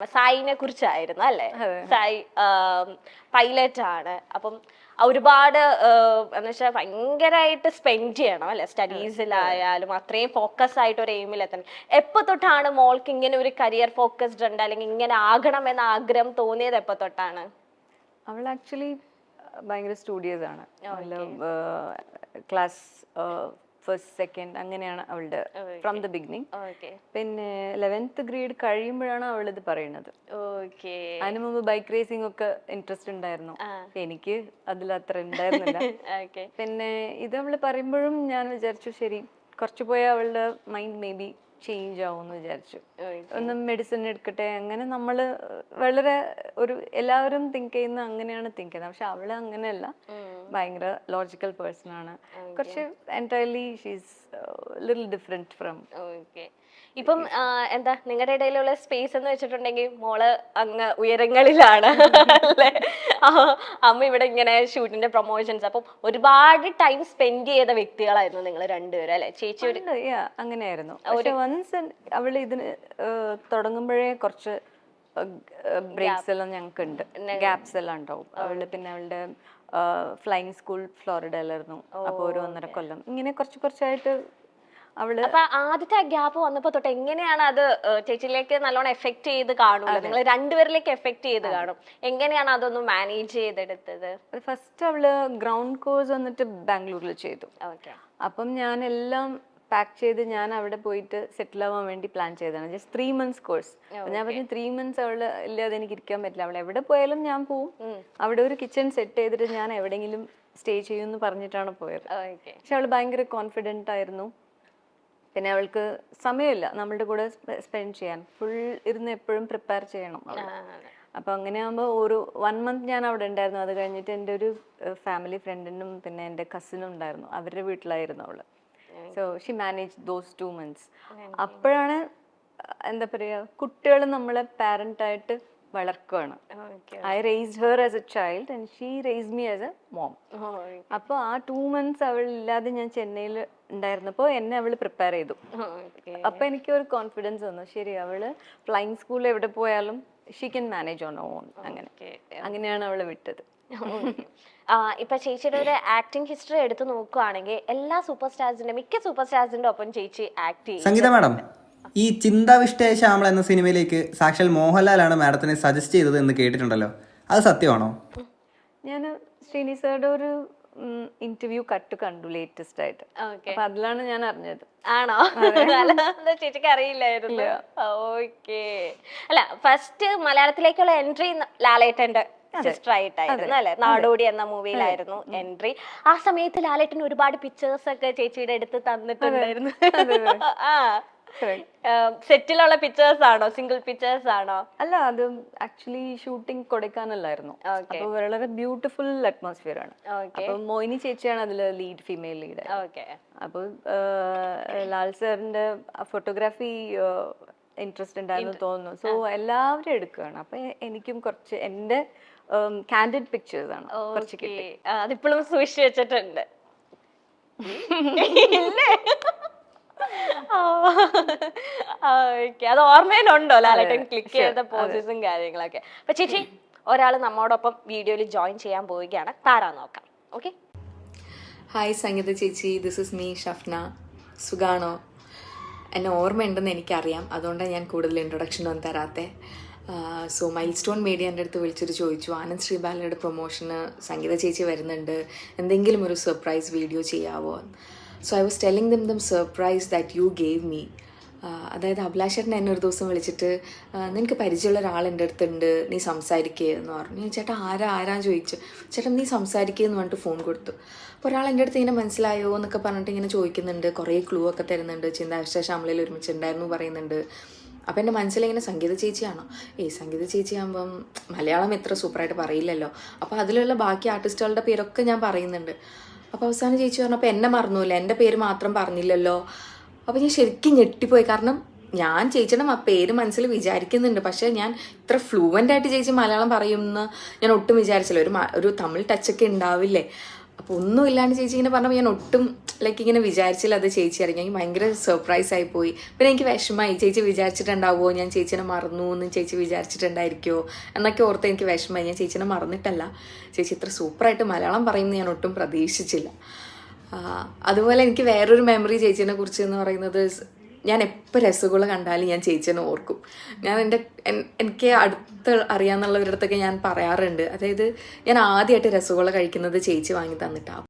സായിനെ കുറിച്ചായിരുന്നു അല്ലേ സായി പൈലറ്റ് ആണ് അപ്പം ഒരുപാട് എന്ന് വെച്ചാൽ ഭയങ്കരമായിട്ട് സ്പെൻഡ് ചെയ്യണം അല്ലെ? സ്റ്റഡീസിലായാലും അത്രയും ഫോക്കസ് ആയിട്ട് ഒരു എയിമിൽ എത്തണം എപ്പോ തൊട്ടാണ് മോൾക്ക് ഇങ്ങനെ ഒരു കരിയർ ഫോക്കസ്ഡ് ഉണ്ട് അല്ലെങ്കിൽ ഇങ്ങനെ ആകണം എന്ന ആഗ്രഹം തോന്നിയത് എപ്പോ തൊട്ടാണ്? അവൾ ആക്ച്വലി ഭയങ്കര സ്റ്റുഡിയസ് ആണ്. ക്ലാസ് ഫസ്റ്റ് സെക്കൻഡ് അങ്ങനെയാണ് അവളുടെ ഫ്രം ദ ബിഗിനിങ് പിന്നെ ലെവൻത്ത് ഗ്രേഡ് കഴിയുമ്പോഴാണ് അവൾ ഇത് പറയുന്നത് അതിന് മുമ്പ് ബൈക്ക് റേസിംഗ് ഒക്കെ ഇൻട്രസ്റ്റ് ഉണ്ടായിരുന്നു. എനിക്ക് അതിൽ അത്ര ഉണ്ടായിരുന്നില്ല. പിന്നെ ഇത് അവൾ പറയുമ്പോഴും ഞാൻ വിചാരിച്ചു ശരി കുറച്ചു പോയ അവളുടെ മൈൻഡ് മേ ബി ചേഞ്ച് ആവുമെന്ന് വിചാരിച്ചു. ഒന്ന് മെഡിസിൻ എടുക്കട്ടെ അങ്ങനെ നമ്മൾ വളരെ ഒരു എല്ലാവരും തിങ്ക് ചെയ്യുന്ന അങ്ങനെയാണ് തിങ്ക് ചെയ്യുന്നത്. പക്ഷെ അവൾ അങ്ങനെയല്ല. ഭയങ്കര ലോജിക്കൽ പേഴ്സൺ ആണ്. കുറച്ച് entirely she's little different from okay ഇപ്പം എന്താ നിങ്ങളുടെ ഇടയിലുള്ള സ്പേസ് എന്ന് വെച്ചിട്ടുണ്ടെങ്കിൽ മോൾ അങ്ങ് ഉയരങ്ങളിലാണ് അല്ലേ? അമ്മ ഇവിടെ ഇങ്ങനെ ഷൂട്ടിന്റെ പ്രൊമോഷൻസ് അപ്പം ഒരുപാട് ടൈം സ്പെൻഡ് ചെയ്ത വ്യക്തികളായിരുന്നു നിങ്ങൾ രണ്ടുപേരും അല്ലെ? ചേച്ചി ഒരു അങ്ങനെയായിരുന്നു. ഒരു വൺസ് അവൾ ഇതിന് തുടങ്ങുമ്പോഴേ കുറച്ച് ബ്രേക്സ് എല്ലാം ഞങ്ങൾക്ക് ഉണ്ട് ഗ്യാപ്സ് എല്ലാം ഉണ്ടാവും. അവൾ പിന്നെ അവളുടെ ഫ്ലൈങ് സ്കൂൾ ഫ്ലോറിഡയിലായിരുന്നു അപ്പോൾ ഒരു ഒന്നര കൊല്ലം. ഇങ്ങനെ കുറച്ച് കുറച്ചായിട്ട് അവൾ അപ്പൊ ആദ്യത്തെ ആ ഗ്യാപ്പ് വന്നപ്പോ തൊട്ട് എങ്ങനെയാണ് അത് ചേച്ചിയിലേക്ക് നല്ലോണം എഫക്ട് ചെയ്ത് കാണും നിങ്ങൾ രണ്ടുപേരിലേക്ക് എഫക്ട് ചെയ്ത് കാണും. എങ്ങനെയാണ് അതൊന്ന് മാനേജ് ചെയ്തെടുത്തത്? ഫസ്റ്റ് അവൾ ഗ്രൗണ്ട് കോഴ്സ് വന്നിട്ട് ബാംഗ്ലൂരിൽ ചെയ്തു. അപ്പം ഞാൻ എല്ലാം പാക്ക് ചെയ്ത് ഞാൻ അവിടെ പോയിട്ട് സെറ്റിൽ ആവാൻ വേണ്ടി പ്ലാൻ ചെയ്തതാണ്. ജസ്റ്റ് ത്രീ മന്ത്സ് കോഴ്സ് ഞാൻ പറഞ്ഞു ത്രീ മന്ത്സ് അവൾ ഇല്ലാതെ എനിക്ക് ഇരിക്കാൻ പറ്റില്ല. അവൾ എവിടെ പോയാലും ഞാൻ പോവും. അവിടെ ഒരു കിച്ചൺ സെറ്റ് ചെയ്തിട്ട് ഞാൻ എവിടെയെങ്കിലും സ്റ്റേ ചെയ്യുമെന്ന് പറഞ്ഞിട്ടാണ് പോയത്. പക്ഷെ അവൾ ഭയങ്കര കോൺഫിഡന്റ് ആയിരുന്നു. പിന്നെ അവൾക്ക് സമയമില്ല നമ്മളുടെ കൂടെ സ്പെൻഡ് ചെയ്യാൻ. ഫുൾ ഇരുന്ന് എപ്പോഴും പ്രിപ്പയർ ചെയ്യണം. അപ്പൊ അങ്ങനെ ആകുമ്പോൾ ഒരു വൺ മന്ത് ഞാൻ അവിടെ ഉണ്ടായിരുന്നു. അത് കഴിഞ്ഞിട്ട് എന്റെ ഒരു ഫാമിലി ഫ്രണ്ടിനും പിന്നെ എന്റെ കസിനും ഉണ്ടായിരുന്നു. അവരുടെ വീട്ടിലായിരുന്നു അവൾ. So she manage those two months അപ്പോഴാണ് എന്താ പറയുക കുട്ടികൾ നമ്മളെ പാരന്റായിട്ട് വളർക്കുകയാണ് I raised her as a child and she raise me as a mom അപ്പോൾ ആ ടു മന്ത്സ് അവൾ ഇല്ലാതെ ഞാൻ ചെന്നൈയിൽ ഉണ്ടായിരുന്നപ്പോൾ എന്നെ അവൾ പ്രിപ്പയർ ചെയ്തു. അപ്പൊ എനിക്ക് ഒരു കോൺഫിഡൻസ് വന്നു. ശരി അവൾ ഫ്ലൈങ് സ്കൂളിൽ എവിടെ പോയാലും she can manage on on അങ്ങനെ. അങ്ങനെയാണ് അവളെ വിട്ടത്. ഇപ്പൊ ചേച്ചിയുടെ ഒരു ആക്ടിംഗ് ഹിസ്റ്ററി എടുത്തു നോക്കുവാണെങ്കിൽ എല്ലാ സൂപ്പർ സ്റ്റാർസിന്റെ മിക്ക സൂപ്പർ സ്റ്റാർസിന്റെ ഒപ്പം ചേച്ചി ആക്ട് ചെയ്യും സംഗീത മാഡം ഈ ചിന്താവിഷ്ട ശ്യാമള എന്ന സിനിമയിലേക്ക് സാക്ഷാൽ മോഹൻലാലാണ് മാഡത്തിനെ സജസ്റ്റ് ചെയ്തത് എന്ന് കേട്ടിട്ടുണ്ടല്ലോ. അത് സത്യമാണോ? ഞാൻ ശ്രീനി സാറുടെ ഒരു ഇന്റർവ്യൂ കട്ട് കണ്ടു ലേറ്റസ്റ്റ് ആയിട്ട്. അപ്പൊ അതിലാണ് ഞാൻ അറിഞ്ഞത്. ആണോ? ചേച്ചിക്ക് അറിയില്ലായിരുന്നു. ഓക്കെ അല്ല ഫസ്റ്റ് മലയാളത്തിലേക്കുള്ള എൻട്രി ലാലേട്ടന്റെ സിസ്റ്റർ ആയിട്ടായിരുന്നു അല്ലെ? നാടോടി എന്ന മൂവിയിലായിരുന്നു എൻട്രി ആ സമയത്ത് ലാലേട്ടൻ ഒരുപാട് പിക്ചേഴ്സ് ഒക്കെ ചേച്ചിയുടെ അടുത്ത് തന്നിട്ടുണ്ടായിരുന്നു. ആ. സെറ്റിലുള്ള പിക്ചേഴ്സ് ആണോ? സിംഗിൾ പിക്ചേഴ്സ് ആണോ? അല്ല അത് ആക്ച്വലി ഷൂട്ടിംഗ് കൊടൈക്കാനല്ലായിരുന്നു. അപ്പൊ വളരെ ബ്യൂട്ടിഫുൾ അറ്റ്മോസ്ഫിയർ ആണ്. അപ്പൊ മോയിനി ചേച്ചിയാണ് അതിൽ ലീഡ് ഫീമെയിൽ ലീഡ് ഓക്കെ അപ്പോൾ ലാൽ സാറിന്റെ ഫോട്ടോഗ്രാഫി ഇൻട്രസ്റ്റ് ഉണ്ടായിരുന്നു തോന്നുന്നു. സോ എല്ലാവരും എടുക്കുകയാണ്. അപ്പൊ എനിക്കും കുറച്ച് എന്റെ കാൻഡിഡ് പിക്ചേഴ്സ് ആണ് കുറച്ച് കിട്ടി. അതിപ്പോഴും സൂക്ഷിച്ചു വെച്ചിട്ടുണ്ട്. ഇല്ലേ? ഓക്കെ അത് ഓർമ്മയിലുണ്ടോ? ലാലേട്ടൻ ക്ലിക്ക് ചെയ്ത പോസസും കാര്യങ്ങളൊക്കെ. അപ്പൊ ചേച്ചി ഒരാൾ നമ്മോടൊപ്പം വീഡിയോയിൽ ജോയിൻ ചെയ്യാൻ പോവുകയാണ്. താരാ നോക്കാം. ഓക്കെ ഹായ് സംഗീത ചേച്ചി. This is me Shafna. സുഖാണോ? എന്നെ ഓർമ്മയുണ്ടെന്ന് എനിക്കറിയാം. അതുകൊണ്ടാണ് ഞാൻ കൂടുതൽ ഇൻട്രൊഡക്ഷൻ ഒന്നും തരാത്തെ. സോ മൈൽ സ്റ്റോൺ മീഡിയ എന്റെ അടുത്ത് വിളിച്ചിട്ട് ചോദിച്ചു. ആനന്ദ് ശ്രീബാലയുടെ പ്രൊമോഷന് സംഗീത ചേച്ചി വരുന്നുണ്ട്. എന്തെങ്കിലും ഒരു surprise video ചെയ്യാവോ so I was telling them them surprise that you gave me അതായത് അഭിലാഷേട്ടൻ എന്നെ ഒരു ദിവസം വിളിച്ചിട്ട് നിനക്ക് പരിചയമുള്ള ഒരാൾ എന്റെ അടുത്തുണ്ട് നീ സംസാരിക്കുക എന്ന് പറഞ്ഞു. ചേട്ടാ ആരാ ആരാ? ചോദിച്ചു. ചേട്ടൻ നീ സംസാരിക്കുക എന്ന് പറഞ്ഞിട്ട് ഫോൺ കൊടുത്തു. അപ്പോൾ ഒരാൾ എന്റെ അടുത്ത് ഇങ്ങനെ മനസ്സിലായോ? എന്നൊക്കെ പറഞ്ഞിട്ട് ഇങ്ങനെ ചോദിക്കുന്നുണ്ട്. കുറേ ക്ലൂ ഒക്കെ തരുന്നുണ്ട്. ചിന്താവിഷ്ട ശ്യാമളയിൽ ഒരുമിച്ചുണ്ടായിരുന്നു പറയുന്നുണ്ട്. അപ്പം എന്റെ മനസ്സിലിങ്ങനെ സംഗീത ചേച്ചിയാണോ? ഏയ് സംഗീത ചേച്ചിയാകുമ്പം മലയാളം എത്ര സൂപ്പറായിട്ട് പറയില്ലല്ലോ. അപ്പോൾ അതിലുള്ള ബാക്കി ആർട്ടിസ്റ്റുകളുടെ പേരൊക്കെ ഞാൻ പറയുന്നുണ്ട്. അപ്പോൾ അവസാനം ചേച്ചി പറഞ്ഞപ്പോൾ എന്നെ മറന്നുമില്ല എന്റെ പേര് മാത്രം പറഞ്ഞില്ലല്ലോ. അപ്പോൾ ഞാൻ ശരിക്കും ഞെട്ടിപ്പോയി. കാരണം ഞാൻ ചേച്ചിയുടെ ആ പേര് മനസ്സിൽ വിചാരിക്കുന്നുണ്ട്. പക്ഷേ ഞാൻ ഇത്ര ഫ്ലുവന്റ് ആയിട്ട് ചേച്ചി മലയാളം പറയുമെന്ന് ഞാൻ ഒട്ടും വിചാരിച്ചില്ല. ഒരു ഒരു തമിഴ് ടച്ചൊക്കെ ഉണ്ടാവില്ലേ? അപ്പോൾ ഒന്നും ഇല്ലാണ്ട് ചേച്ചി ഇങ്ങനെ പറഞ്ഞപ്പോൾ ഞാൻ ഒട്ടും ലൈക്ക് ഇങ്ങനെ വിചാരിച്ചില്ല അത് ചേച്ചി അറിഞ്ഞു എനിക്ക് ഭയങ്കര സർപ്രൈസ് ആയി പോയി. പിന്നെ എനിക്ക് വിഷമമായി. ചേച്ചി വിചാരിച്ചിട്ടുണ്ടാവുമോ? ഞാൻ ചേച്ചിനെ മറന്നു എന്ന് ചേച്ചി വിചാരിച്ചിട്ടുണ്ടായിരിക്കുമോ എന്നൊക്കെ ഓർത്ത് എനിക്ക് വിഷമമായി. ഞാൻ ചേച്ചിനെ മറന്നിട്ടല്ല. ചേച്ചി ഇത്ര സൂപ്പറായിട്ട് മലയാളം പറയുന്നത് ഞാൻ ഒട്ടും പ്രതീക്ഷിച്ചില്ല. അതുപോലെ എനിക്ക് വേറൊരു മെമ്മറി ചേച്ചിനെ കുറിച്ച് എന്ന് പറയുന്നത് ഞാൻ എപ്പോൾ രസഗുള കണ്ടാലും ഞാൻ ചേച്ചീനെ ഓർക്കും. ഞാൻ എന്റെ എൻ- എനിക്ക് അടുത്ത് അറിയാവുന്നവരുടെ അടുത്തൊക്കെ ഞാൻ പറയാറുണ്ട്. അതായത് ഞാൻ ആദ്യമായിട്ട് രസഗുള കഴിക്കുന്നത് ചേച്ചി വാങ്ങി തന്നിട്ടാണ്